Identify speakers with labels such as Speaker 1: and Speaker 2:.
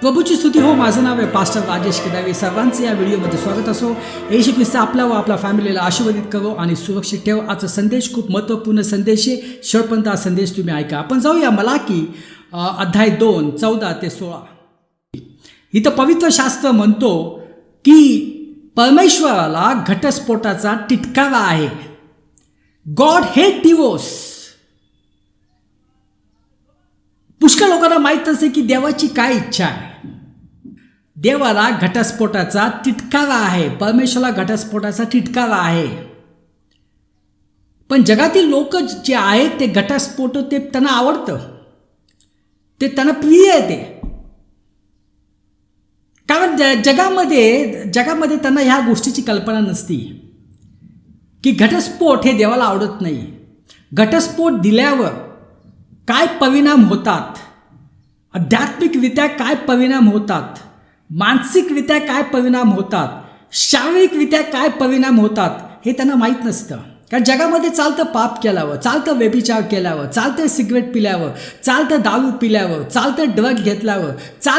Speaker 1: प्रभूची स्तुती हो. माझं नाव आहे पास्टर राजेश केदावे सर्वांचे या व्हिडिओमध्ये स्वागत असो. येशू ख्रिस्त आपला व आपल्या फॅमिलीला आशीर्वादित करो आणि सुरक्षित ठेव. आजचा संदेश खूप महत्त्वपूर्ण संदेश आहे. शेवटपर्यंत हा संदेश तुम्ही ऐका. आपण जाऊया मला की अध्याय दोन चौदा ते सोळा. इथं पवित्र शास्त्र म्हणतो की परमेश्वराला घटस्फोटाचा टिटकारा आहे. गॉड हे डिवोर्स पुष्कळ लोकांना माहीत असे की देवाची काय इच्छा आहे. देवाला घटस्फोटाचा तिटकारा आहे. परमेश्वरला घटस्फोटाचा तिटकारा आहे. पण जगातील लोक जे आहेत ते घटस्फोट ते त्यांना आवडतं. ते त्यांना प्रिय आहे ते. कारण ज जगामध्ये जगामध्ये त्यांना ह्या गोष्टीची कल्पना नसती. की घटस्फोट हे देवाला आवडत नाही. घटस्फोट दिल्यावर काय परिणाम होतात? आध्यात्मिकरित्या काय परिणाम होतात? मानसिकरित्या काय परिणाम होतात? शारीरिकरित्या काय परिणाम होतात? हे त्यांना माहीत नसतं. कारण जगामध्ये चालतं पाप केल्यावर चालतं व्यभिचार केल्यावर चालतं सिगरेट पिल्यावर चालतं दारू पिल्यावर चालतं ड्रग घेतल्यावर चाल